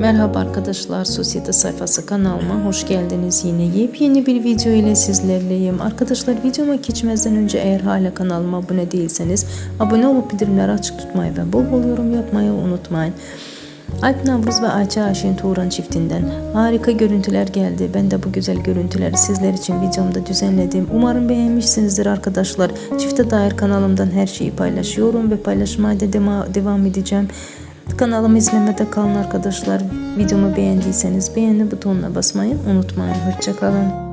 Merhaba arkadaşlar, Sosyete sayfası kanalıma hoş geldiniz. Yine yepyeni bir video ile sizlerleyim. Arkadaşlar videoma geçmezden önce eğer hala kanalıma abone değilseniz abone olup bildirimleri açık tutmayı ve bol bol yorum yapmayı unutmayın. Alp Navruz ve Ayça Ayşin Turan çiftinden harika görüntüler geldi. Ben de bu güzel görüntüleri sizler için videomda düzenledim. Umarım beğenmişsinizdir arkadaşlar. Çifte dair kanalımdan her şeyi paylaşıyorum ve paylaşmaya da devam edeceğim. Kanalımı izlemede kalın arkadaşlar. Videomu beğendiyseniz beğeni butonuna basmayı unutmayın. Hoşçakalın.